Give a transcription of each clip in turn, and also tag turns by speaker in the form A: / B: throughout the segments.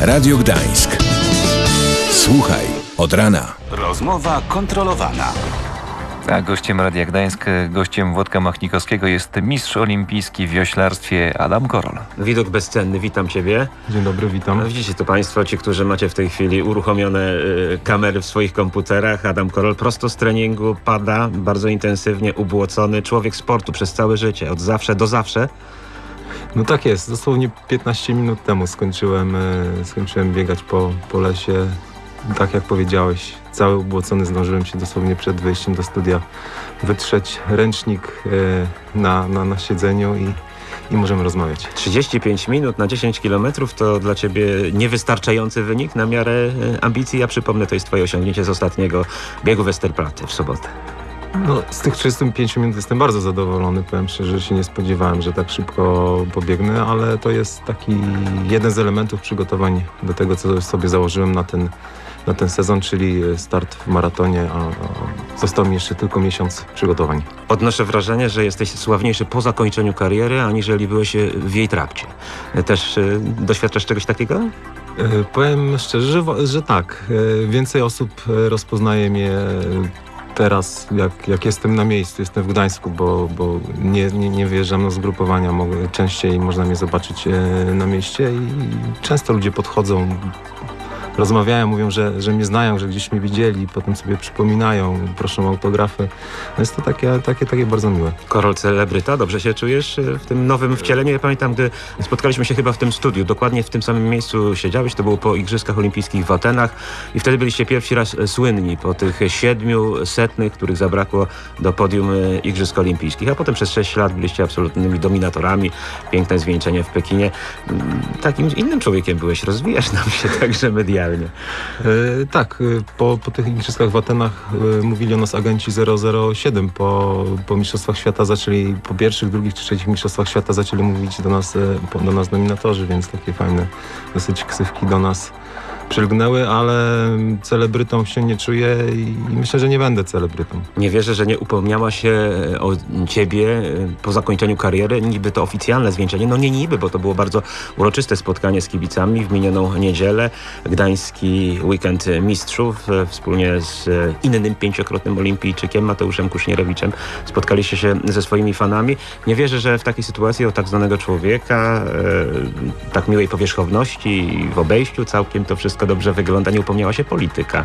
A: Radio Gdańsk. Słuchaj od rana.
B: Rozmowa kontrolowana.
C: A gościem Radia Gdańsk, gościem Włodka Machnikowskiego jest mistrz olimpijski w wioślarstwie Adam Korol.
D: Widok bezcenny, witam Ciebie.
E: Dzień dobry, witam.
D: No, widzicie to Państwo, ci, którzy macie w tej chwili uruchomione y, kamery w swoich komputerach. Adam Korol prosto z treningu pada, bardzo intensywnie, ubłocony. Człowiek sportu przez całe życie, od zawsze do zawsze.
E: No tak jest, dosłownie 15 minut temu skończyłem, e, skończyłem biegać po, po lesie. Tak jak powiedziałeś, cały ubłocony zdążyłem się dosłownie przed wyjściem do studia wytrzeć ręcznik e, na, na, na siedzeniu i, i możemy rozmawiać.
D: 35 minut na 10 kilometrów to dla Ciebie niewystarczający wynik na miarę y, ambicji. Ja przypomnę, to jest Twoje osiągnięcie z ostatniego biegu Westerplatte w sobotę.
E: No, z tych 35 minut jestem bardzo zadowolony. Powiem szczerze, że się nie spodziewałem, że tak szybko pobiegnę, ale to jest taki jeden z elementów przygotowań do tego, co sobie założyłem na ten, na ten sezon, czyli start w maratonie, a, a został mi jeszcze tylko miesiąc przygotowań.
D: Odnoszę wrażenie, że jesteś sławniejszy po zakończeniu kariery, aniżeli byłeś y, w jej trakcie. Też y, doświadczasz czegoś takiego?
E: E, Powiem szczerze, że, że tak. E, Więcej osób e, rozpoznaje mnie e, teraz, jak, jak jestem na miejscu, jestem w Gdańsku, bo, bo nie, nie, nie wyjeżdżam na zgrupowania, mogę, częściej można mnie zobaczyć e, na mieście i często ludzie podchodzą, rozmawiają, mówią, że, że mnie znają, że gdzieś mnie widzieli, potem sobie przypominają, proszą o autografy. No Jest to takie, takie, takie bardzo miłe.
D: Korol celebryta, dobrze się czujesz y, w tym nowym wcieleniu? Ja pamiętam, gdy spotkaliśmy się chyba w tym studiu, dokładnie w tym samym miejscu siedziałeś, to było po Igrzyskach Olimpijskich w Atenach i wtedy byliście pierwszy raz słynni po tych siedmiu setnych, których zabrakło do podium y, Igrzysk Olimpijskich, a potem przez sześć lat byliście absolutnymi dominatorami, piękne zwieńczenie w Pekinie. Mm, Takim innym człowiekiem byłeś, rozwijasz nam się także medialnie.
E: E, tak, e, po, po tych igrzyskach w Atenach e, mówili o nas agenci 007. Po, po Mistrzostwach Świata zaczęli, po pierwszych, drugich czy trzecich Mistrzostwach Świata zaczęli mówić do nas, e, do nas nominatorzy, więc takie fajne dosyć ksywki do nas przylgnęły, ale celebrytą się nie czuję i, myślę, że nie będę celebrytą.
D: Nie wierzę, że nie upomniała się e, o ciebie e, po zakończeniu kariery. Niby to oficjalne zwieńczenie. No nie niby, bo to było bardzo uroczyste spotkanie z kibicami w minioną niedzielę. Gdański Weekend Mistrzów e, wspólnie z innym pięciokrotnym olimpijczykiem Mateuszem Kusznierewiczem spotkaliście się ze swoimi fanami. Nie wierzę, że w takiej sytuacji o tak znanego człowieka, tak miłej powierzchowności i w obejściu całkiem to wszystko dobrze wygląda. Nie upomniała się polityka.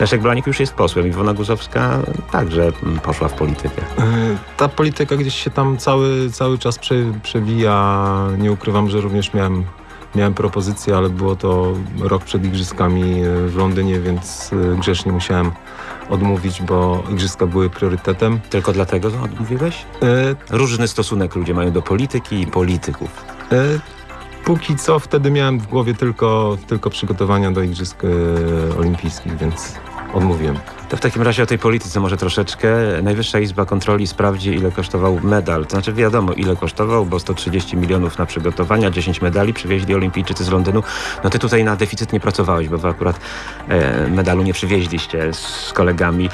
D: Leszek Blanik już jest posłem, Iwona Guzowska także poszła w politykę.
E: E, Ta polityka gdzieś się tam cały, cały czas prze, przewija. Nie ukrywam, że również miałem, miałem propozycję, ale było to rok przed igrzyskami e, w Londynie, więc e, grzecznie musiałem odmówić, bo igrzyska były priorytetem.
D: Tylko dlatego odmówiłeś?
E: E,
D: Różny stosunek ludzie mają do polityki i polityków.
E: e, Póki co wtedy miałem w głowie tylko, tylko przygotowania do igrzysk e, olimpijskich, więc odmówiłem.
D: To w takim razie o tej polityce może troszeczkę. Najwyższa Izba Kontroli sprawdzi, ile kosztował medal. To znaczy wiadomo, ile kosztował, bo 130 milionów na przygotowania, 10 medali przywieźli olimpijczycy z Londynu. No ty tutaj na deficyt nie pracowałeś, bo wy akurat e, medalu nie przywieźliście z kolegami.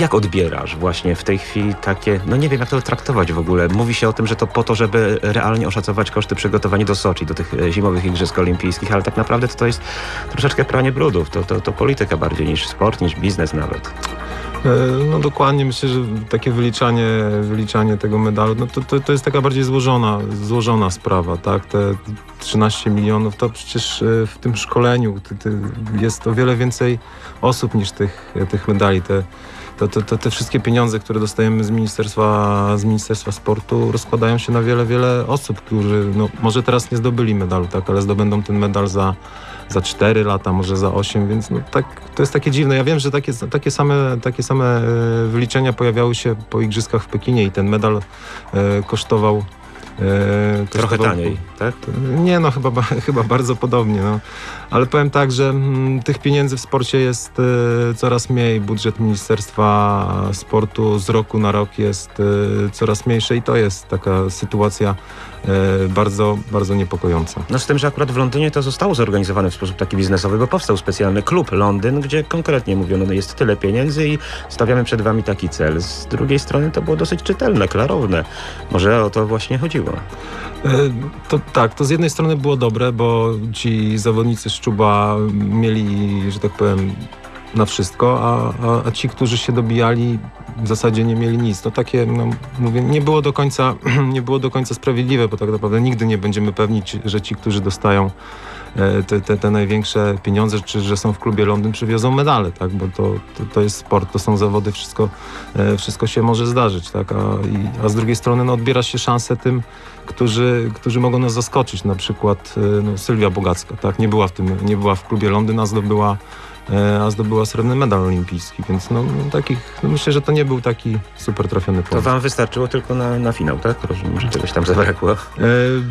D: Jak odbierasz właśnie w tej chwili takie, no nie wiem jak to traktować w ogóle. Mówi się o tym, że to po to, żeby realnie oszacować koszty przygotowania do Soczi, do tych e, zimowych Igrzysk Olimpijskich, ale tak naprawdę to, to jest troszeczkę pranie brudów. To, to, to polityka bardziej niż sport, niż biznes nawet.
E: E, No dokładnie, myślę, że takie wyliczanie, wyliczanie tego medalu, no to, to, to jest taka bardziej złożona, złożona sprawa, tak? Te 13 milionów, to przecież e, w tym szkoleniu ty, ty, jest o wiele więcej osób niż tych, tych medali. Te, to, to, to, te wszystkie pieniądze, które dostajemy z Ministerstwa, z Ministerstwa Sportu rozkładają się na wiele, wiele osób, którzy no, może teraz nie zdobyli medalu, tak? Ale zdobędą ten medal za za 4 lata, może za 8, więc no tak, to jest takie dziwne. Ja wiem, że takie, takie, same, takie same e, wyliczenia pojawiały się po igrzyskach w Pekinie i ten medal e, kosztował e,
D: Trochę taniej, tak?
E: Nie no, chyba, ba- chyba bardzo podobnie. No. Ale powiem tak, że mm, tych pieniędzy w sporcie jest e, coraz mniej. Budżet Ministerstwa Sportu z roku na rok jest e, coraz mniejszy i to jest taka sytuacja e, bardzo, bardzo niepokojąca.
D: No z tym, że akurat w Londynie to zostało zorganizowane w sposób taki biznesowy, bo powstał specjalny klub Londyn, gdzie konkretnie mówiono, no jest tyle pieniędzy i stawiamy przed wami taki cel. Z drugiej strony to było dosyć czytelne, klarowne. Może o to właśnie chodziło.
E: To tak, to z jednej strony było dobre, bo ci zawodnicy Szczuba mieli, że tak powiem, na wszystko, a, a, a ci, którzy się dobijali, w zasadzie nie mieli nic. To takie, no, mówię, nie było do końca, nie było do końca sprawiedliwe, bo tak naprawdę nigdy nie będziemy pewni, że ci, którzy dostają te, te, te największe pieniądze, czy że są w klubie Londyn, przywiozą medale, tak? Bo to, to, to jest sport, to są zawody, wszystko, e, wszystko się może zdarzyć, tak? A, i, a z drugiej strony no, odbiera się szansę tym, którzy, którzy mogą nas zaskoczyć. Na przykład e, no, Sylwia Bogacka, tak? Nie była w tym, nie była w klubie Londyn, a zdobyła, e, a zdobyła srebrny medal olimpijski, więc no, no, takich, no, myślę, że to nie był taki super trafiony
D: To
E: pomysł.
D: wam wystarczyło tylko na, na finał, tak? Rozumiem, że czegoś tam zabrakło.
E: E,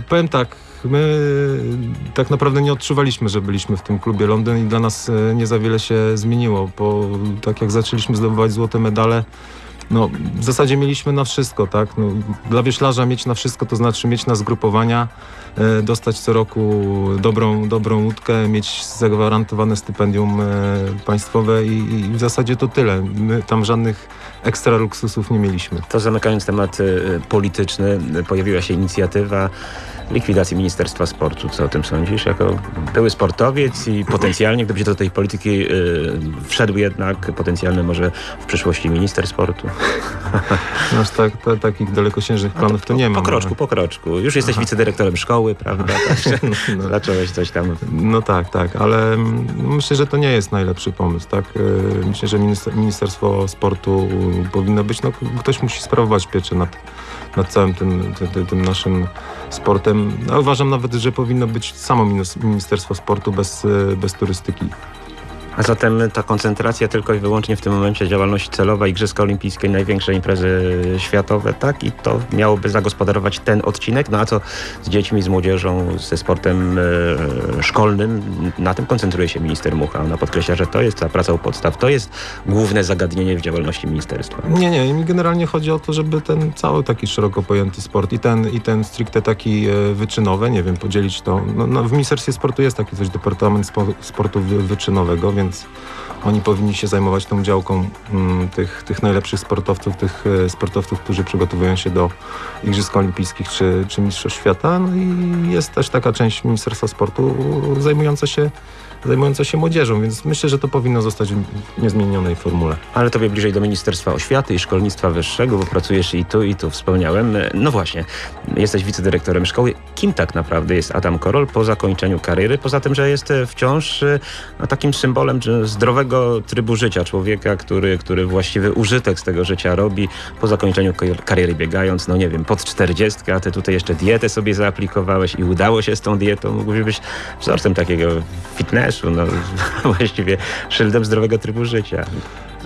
E: powiem tak, my tak naprawdę nie odczuwaliśmy, że byliśmy w tym klubie Londyn i dla nas e, nie za wiele się zmieniło, bo tak jak zaczęliśmy zdobywać złote medale, no w zasadzie mieliśmy na wszystko, tak? No, dla wioślarza mieć na wszystko, to znaczy mieć na zgrupowania, e, dostać co roku dobrą, dobrą łódkę, mieć zagwarantowane stypendium e, państwowe i, i w zasadzie to tyle. My tam żadnych ekstra luksusów nie mieliśmy.
D: To zamykając temat y, polityczny, y, pojawiła się inicjatywa likwidacji Ministerstwa Sportu. Co o tym sądzisz? Jako były sportowiec i potencjalnie, gdyby się do tej polityki y, wszedł jednak, potencjalny może w przyszłości minister sportu.
E: Aż tak, ta, takich dalekosiężnych planów to, nie ma.
D: Po kroczku, po kroczku. Już jesteś wicedyrektorem szkoły, prawda? Także
E: No,
D: zacząłeś coś tam.
E: no tak, tak, ale mm, myślę, że to nie jest najlepszy pomysł, tak? E, Myślę, że minister, Ministerstwo Sportu powinno być, no ktoś musi sprawować pieczę nad, nad całym tym, tym, tym, naszym sportem. A uważam nawet, że powinno być samo minis- Ministerstwo Sportu bez, e, bez turystyki.
D: A zatem ta koncentracja tylko i wyłącznie w tym momencie działalności celowa, Igrzyska Olimpijskie, największe imprezy światowe, tak? I to miałoby zagospodarować ten odcinek. No a co z dziećmi, z młodzieżą, ze sportem e, szkolnym? Na tym koncentruje się minister Mucha. Ona podkreśla, że to jest ta praca u podstaw. To jest główne zagadnienie w działalności ministerstwa.
E: Nie, nie, mi generalnie chodzi o to, żeby ten cały taki szeroko pojęty sport i ten, i ten stricte taki e, wyczynowy, nie wiem, podzielić to. No, no, w Ministerstwie Sportu jest taki coś, Departament Spo, Sportu wy, Wyczynowego, więc oni powinni się zajmować tą działką mm, tych, tych najlepszych sportowców, tych e, sportowców, którzy przygotowują się do Igrzysk Olimpijskich czy, czy Mistrzostw Świata. No i jest też taka część Ministerstwa Sportu zajmująca się, zajmująca się młodzieżą, więc myślę, że to powinno zostać w niezmienionej formule.
D: Ale tobie bliżej do Ministerstwa Oświaty i Szkolnictwa Wyższego, bo pracujesz i tu, i tu, wspomniałem. No właśnie, jesteś wicedyrektorem szkoły. Kim tak naprawdę jest Adam Korol po zakończeniu kariery? Poza tym, że jest e, wciąż e, no, takim symbolem zdrowego trybu życia człowieka, który, który właściwy użytek z tego życia robi po zakończeniu ko- kariery biegając, no nie wiem, pod 40, a ty tutaj jeszcze dietę sobie zaaplikowałeś i udało się z tą dietą. Mógłbyś być wzorcem takiego no właściwie szyldem zdrowego trybu życia.
E: E,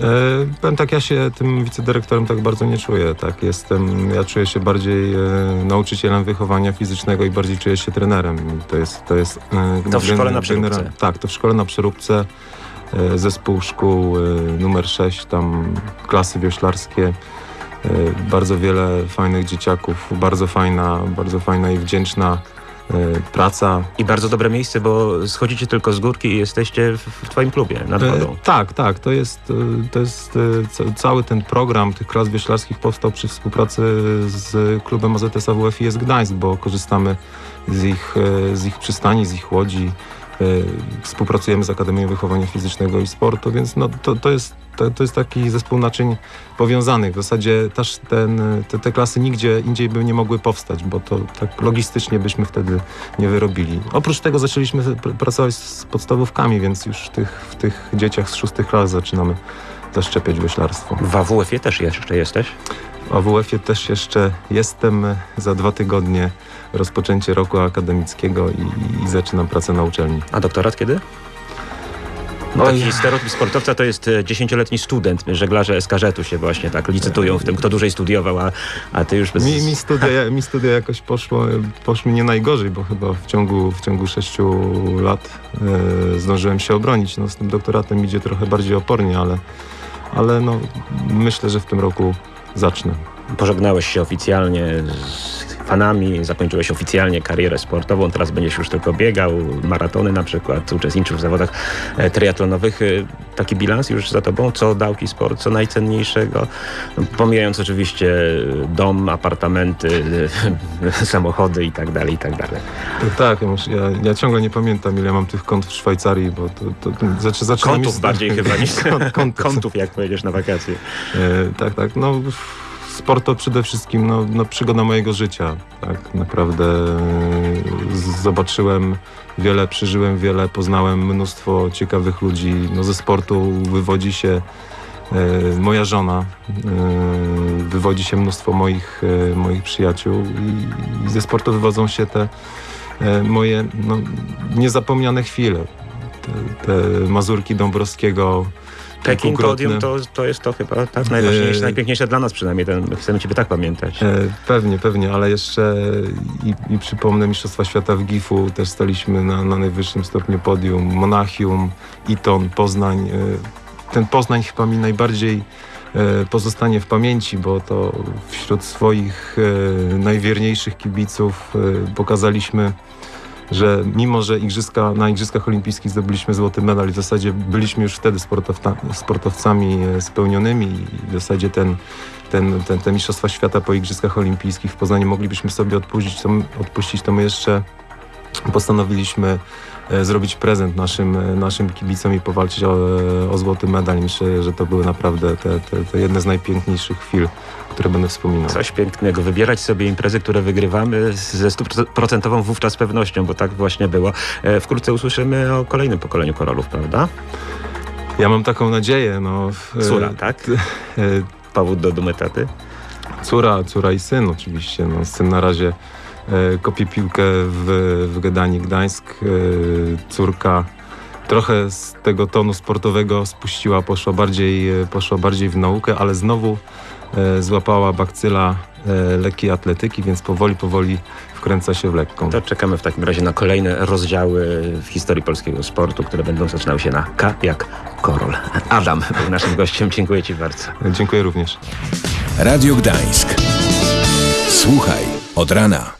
E: Powiem tak, ja się tym wicedyrektorem tak bardzo nie czuję. Tak, jestem, ja czuję się bardziej e, nauczycielem wychowania fizycznego i bardziej czuję się trenerem. To jest, to jest e,
D: To w szkole na Przeróbce.
E: Tak, to w szkole na Przeróbce. e, Zespół szkół e, numer 6, tam klasy wioślarskie. e, Bardzo wiele fajnych dzieciaków, bardzo fajna, bardzo fajna i wdzięczna praca.
D: I bardzo dobre miejsce, bo schodzicie tylko z górki i jesteście w, twoim klubie nad
E: E,
D: wodą.
E: tak, tak. To jest, e, to jest ca- cały ten program tych klas wioślarskich powstał przy współpracy z klubem AZS AWF IS Gdańsk, bo korzystamy z ich, z ich przystani, z ich łodzi. E, Współpracujemy z Akademią Wychowania Fizycznego i Sportu, więc no, to, to, jest, to, to jest taki zespół naczyń powiązanych. W zasadzie też ten, te, te klasy nigdzie indziej by nie mogły powstać, bo to tak logistycznie byśmy wtedy nie wyrobili. Oprócz tego zaczęliśmy pr- pracować z podstawówkami, więc już w tych, w tych dzieciach z szóstych klas zaczynamy zaszczepiać wioślarstwo.
D: W AWF-ie też jeszcze jesteś?
E: W AWF-ie też jeszcze jestem za dwa tygodnie rozpoczęcie roku akademickiego i, i zaczynam pracę na uczelni.
D: A doktorat kiedy? No, taki stereotyp sportowca to jest e, dziesięcioletni student. Żeglarze SKŻ-u się właśnie tak licytują w tym, kto dłużej studiował, a, a ty już bez...
E: Mi, mi, studia, mi studia jakoś poszło, poszły nie najgorzej, bo chyba w ciągu, w ciągu sześciu lat e, zdążyłem się obronić. No, z tym doktoratem idzie trochę bardziej opornie, ale, ale no, myślę, że w tym roku zacznę.
D: Pożegnałeś się oficjalnie z fanami, zakończyłeś oficjalnie karierę sportową, teraz będziesz już tylko biegał, maratony na przykład, uczestniczył w zawodach e, triatlonowych. E, Taki bilans już za tobą? Co dał ci sport? Co najcenniejszego? No, Pomijając oczywiście dom, apartamenty, samochody i tak dalej, i tak dalej.
E: Tak, ja, ja, ciągle nie pamiętam, ile mam tych kont w Szwajcarii, bo to, to, to znaczy, zaczyna mi
D: Kątów
E: z-
D: bardziej chyba niż
E: Kąt- kątów.
D: kątów, jak pojedziesz na wakacje.
E: E, tak, tak. No, sport to przede wszystkim no, no, przygoda mojego życia. Tak, naprawdę e, zobaczyłem wiele, przeżyłem wiele, poznałem mnóstwo ciekawych ludzi. No, ze sportu wywodzi się e, moja żona, e, wywodzi się mnóstwo moich, moich przyjaciół i, i ze sportu wywodzą się te moje no, niezapomniane chwile. Te, te Mazurki Dąbrowskiego,
D: Pekin
E: kilkukrotne.
D: Podium to, to jest to chyba tak najważniejsze,
E: E,
D: najpiękniejsze dla nas przynajmniej. Ten, chcemy Ciebie tak pamiętać.
E: E, pewnie, pewnie, ale jeszcze i, i przypomnę Mistrzostwa Świata w Gifu, też staliśmy na, na najwyższym stopniu podium, Monachium, Iton, Poznań. E, ten Poznań chyba mi najbardziej e, pozostanie w pamięci, bo to wśród swoich e, najwierniejszych kibiców pokazaliśmy, że mimo, że igrzyska, na Igrzyskach Olimpijskich zdobyliśmy złoty medal i w zasadzie byliśmy już wtedy sportowca, sportowcami e, spełnionymi i w zasadzie ten, ten, ten, te Mistrzostwa Świata po Igrzyskach Olimpijskich w Poznaniu moglibyśmy sobie odpuścić, to, odpuścić, to my jeszcze postanowiliśmy zrobić prezent naszym, e, naszym kibicom i powalczyć o, o złoty medal. Myślę, że to były naprawdę te, te, te jedne z najpiękniejszych chwil, które będę wspominał.
D: Coś pięknego. Wybierać sobie imprezy, które wygrywamy ze stuprocentową wówczas pewnością, bo tak właśnie było. E, Wkrótce usłyszymy o kolejnym pokoleniu korolów, prawda?
E: Ja mam taką nadzieję. No,
D: Córa, tak?
E: e,
D: Powód do dumy taty?
E: Córa, córa i syn oczywiście. No, syn na razie e, kopie piłkę w, w Gdanii Gdańsk. E, córka trochę z tego tonu sportowego spuściła, poszła bardziej, e, poszła bardziej w naukę, ale znowu e, złapała bakcyla e, lekkiej atletyki, więc powoli, powoli wkręca się w lekką.
D: To czekamy w takim razie na kolejne rozdziały w historii polskiego sportu, które będą zaczynały się na K jak Korol. Adam był naszym gościem. Dziękuję Ci bardzo.
E: Dziękuję również.
A: Radio Gdańsk. Słuchaj od rana.